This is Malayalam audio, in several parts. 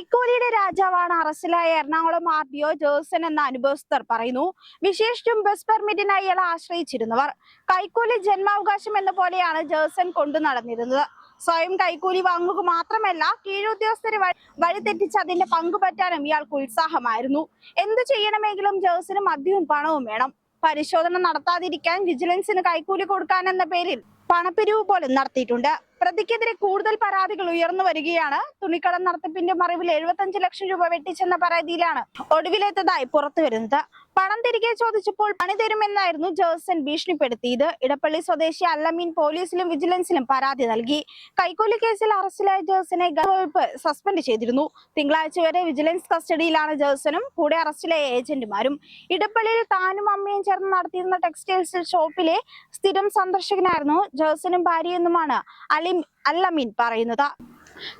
കൈക്കൂലിയുടെ രാജാവാണ് അറസ്റ്റിലായ Ernakulam R D O Joson എന്ന അനുഭവസ്ഥർ പറയുന്നു. വിശേഷിച്ചും ബസ് പെർമിറ്റിനായി ഇയാൾ ആശ്രയിച്ചിരുന്നവർ. കൈക്കൂലി ജന്മാവകാശം എന്ന പോലെയാണ് ജേഴ്സൺ കൊണ്ടു നടന്നിരുന്നത്. സ്വയം കൈക്കൂലി വാങ്ങുക മാത്രമല്ല കീഴുദ്യോഗസ്ഥരെ വഴി- വഴിതെറ്റിച്ച് അതിന്റെ പങ്ക് പറ്റാനും ഇയാൾക്ക് ഉത്സാഹമായിരുന്നു. എന്തു ചെയ്യണമെങ്കിലും ജേഴ്സന് മദ്യവും പണവും വേണം. പരിശോധന നടത്താതിരിക്കാൻ വിജിലൻസിന് കൈക്കൂലി കൊടുക്കാൻ എന്ന പേരിൽ പണപ്പിരിവ് പോലും നടത്തിയിട്ടുണ്ട്. പ്രതിക്കെതിരെ കൂടുതൽ പരാതികൾ ഉയർന്നു വരികയാണ്. തുണിക്കട നടത്തിപ്പിന്റെ മറവിൽ എഴുപത്തഞ്ച് ലക്ഷം രൂപ വെട്ടിച്ചെന്ന പരാതിയിലാണ് ഒടുവിലെത്തതായി പുറത്തു വരുന്നത് പണം തിരികെ ചോദിച്ചപ്പോൾ പണി തരുമെന്നായിരുന്നു ജേഴ്സൺ ഭീഷണിപ്പെടുത്തിയത്. ഇടപ്പള്ളി സ്വദേശി അല്ലമീൻ പോലീസിലും വിജിലൻസിലും പരാതി നൽകി. കൈക്കൂലി കേസിൽ അറസ്റ്റിലായ ജേഴ്സനെ ഗവകുപ്പ് സസ്പെൻഡ് ചെയ്തിരുന്നു. തിങ്കളാഴ്ച വരെ വിജിലൻസ് കസ്റ്റഡിയിലാണ് ജേഴ്സനും കൂടെ അറസ്റ്റിലായ ഏജന്റുമാരും. ഇടപ്പള്ളിയിൽ താനും അമ്മയും ചേർന്ന് നടത്തിയിരുന്ന ടെക്സ്റ്റൈൽസ് ഷോപ്പിലെ സ്ഥിരം സന്ദർശകനായിരുന്നു ജേഴ്സനും ഭാര്യയെന്നുമാണ് അലിം അല്ലമീൻ പറയുന്നത്.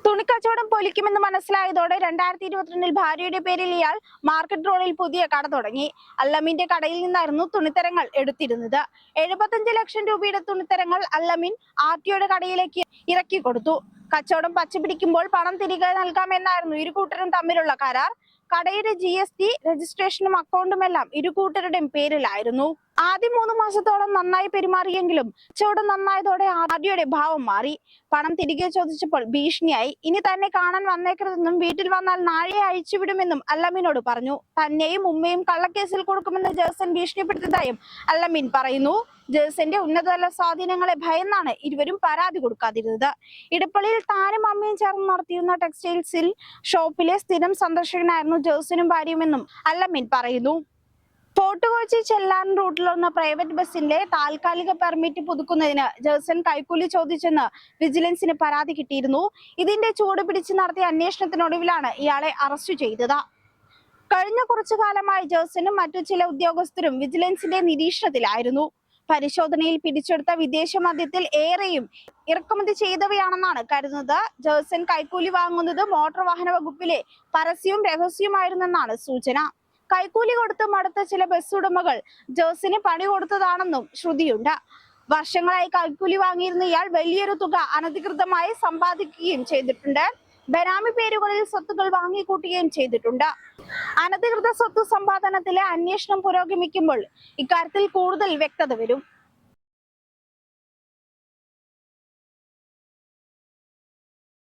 തുണിക്കച്ചവടം പൊലിക്കുമെന്ന് മനസ്സിലായതോടെ രണ്ടായിരത്തി ഇരുപത്തിരണ്ടിൽ ഭാര്യയുടെ പേരിൽ ഇയാൾ മാർക്കറ്റ് റോഡിൽ പുതിയ കട തുടങ്ങി. അല്ലമിന്റെ കടയിൽ നിന്നായിരുന്നു തുണിത്തരങ്ങൾ എടുത്തിരുന്നത്. എഴുപത്തഞ്ച് ലക്ഷം രൂപയുടെ തുണിത്തരങ്ങൾ അല്ലമിൻ ആർ ടിയുടെ കടയിലേക്ക് ഇറക്കി കൊടുത്തു. കച്ചവടം പച്ചപിടിക്കുമ്പോൾ പണം തിരികെ നൽകാമെന്നായിരുന്നു ഇരു കൂട്ടരും തമ്മിലുള്ള കരാർ. കടയുടെ ജി എസ് ടി രജിസ്ട്രേഷനും അക്കൗണ്ടും എല്ലാം ഇരുകൂട്ടരുടെയും പേരിലായിരുന്നു. ആദ്യം മൂന്ന് മാസത്തോളം നന്നായി പെരുമാറിയെങ്കിലും കച്ചവടം നന്നായതോടെ ആദ്യയുടെ ഭാവം മാറി. പണം തിരികെ ചോദിച്ചപ്പോൾ ഭീഷണിയായി. ഇനി തന്നെ കാണാൻ വന്നേക്കരുതെന്നും വീട്ടിൽ വന്നാൽ നാളെ അയച്ചുവിടുമെന്നും അല്ലമീനോട് പറഞ്ഞു. തന്നെയും ഉമ്മയും കള്ളക്കേസിൽ കൊടുക്കുമെന്ന് ജേസൻ ഭീഷണിപ്പെടുത്തിയതായും അല്ലമീൻ പറയുന്നു. ജേഴ്സന്റെ ഉന്നതതല സ്വാധീനങ്ങളെ ഭയന്നാണ് ഇരുവരും പരാതി കൊടുക്കാതിരുന്നത്. ഇടപ്പള്ളിയിൽ താനും അമ്മയും ചേർന്ന് നടത്തിയിരുന്ന ടെക്സ്റ്റൈൽസിൽ ഷോപ്പിലെ സ്ഥിരം സന്ദർശകനായിരുന്നു ജോസിനും ഭാര്യയുമെന്നും അല്ലമ്മിൻ പറയുന്നു. ഫോർട്ട് കൊച്ചി ചെല്ലാൻ റൂട്ടിലുള്ള പ്രൈവറ്റ് ബസിന്റെ താൽക്കാലിക പെർമിറ്റ് പുതുക്കുന്നതിന് ജേഴ്സൺ കൈക്കൂലി ചോദിച്ചെന്ന് വിജിലൻസിന് പരാതി കിട്ടിയിരുന്നു. ഇതിന്റെ ചൂട് പിടിച്ച് നടത്തിയ അന്വേഷണത്തിനൊടുവിലാണ് ഇയാളെ അറസ്റ്റ് ചെയ്തത്. കഴിഞ്ഞ കുറച്ചു കാലമായി ജേഴ്സനും മറ്റു ചില ഉദ്യോഗസ്ഥരും വിജിലൻസിന്റെ നിരീക്ഷണത്തിലായിരുന്നു. പരിശോധനയിൽ പിടിച്ചെടുത്ത വിദേശ മദ്യത്തിൽ ഏറെയും ഇറക്കുമതി ചെയ്തവയാണെന്നാണ് കരുതുന്നത്. ജേഴ്സൺ കൈക്കൂലി വാങ്ങുന്നത് മോട്ടോർ വാഹന വകുപ്പിലെ പരസ്യവും രഹസ്യവുമായിരുന്നെന്നാണ് സൂചന. കൈക്കൂലി കൊടുത്ത് മടുത്ത ചില ബസ് ഉടമകൾ ജേഴ്സിന് പണി കൊടുത്തതാണെന്നും ശ്രുതിയുണ്ട്. വർഷങ്ങളായി കൈക്കൂലി വാങ്ങിയിരുന്ന ഇയാൾ വലിയൊരു തുക അനധികൃതമായി സമ്പാദിക്കുകയും ചെയ്തിട്ടുണ്ട്. ബനാമി പേരുകളിൽ സ്വത്തുക്കൾ വാങ്ങിക്കൂട്ടുകയും ചെയ്തിട്ടുണ്ട്. അനധികൃത സ്വത്ത് സമ്പാദനത്തിലെ അന്വേഷണം പുരോഗമിക്കുമ്പോൾ ഇക്കാര്യത്തിൽ കൂടുതൽ വ്യക്തത വരും